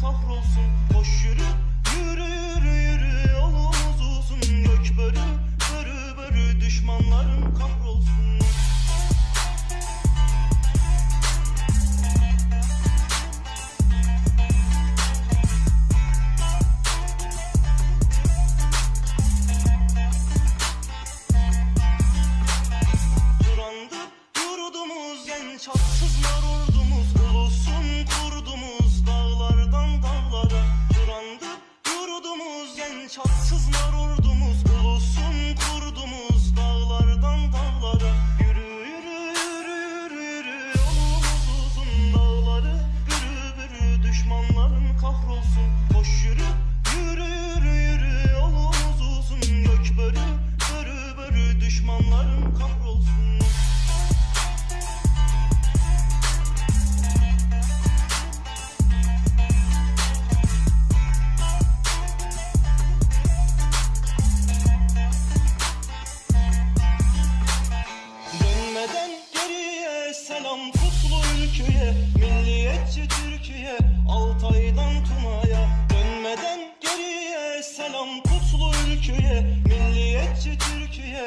kahrolsun Boş yürü.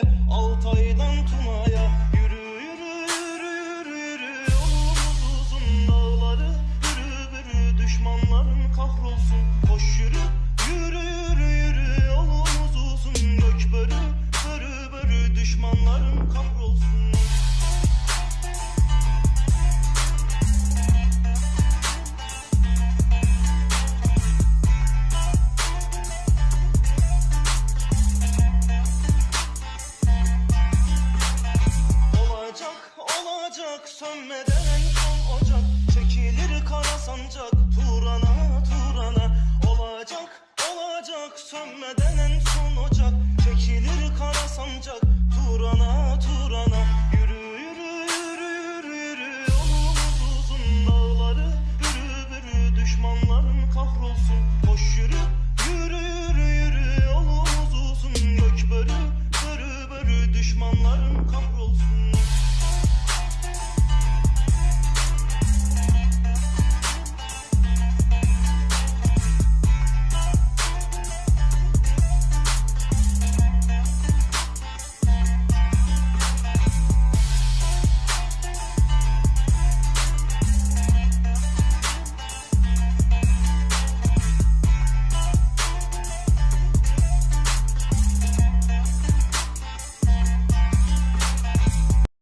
Türkiye Altay'dan Tuna'ya Yürü yürü yürü yürü yürü. Yolumuz uzun dağları Yürü yürü. Düşmanların kahrolsun. Koş yürü yürü yürü yürü. Yolumuz uzun gök Börü börü. Düşmanların kahrolsun olacak sönmeden en son ocak. Çekilir kara sancak Turan'a Turan'a. Olacak olacak sönmeden en son ocak. Çekilir kara sancak Turan'a Turan'a. Yürü yürü yürü yürü yürü. Yolumuz uzun dağları Yürü yürü. Düşmanların kahrolsun. Koş yürü yürü yürü yürü. Yolumuz uzun gök börü Börü börü düşmanların kahrolsun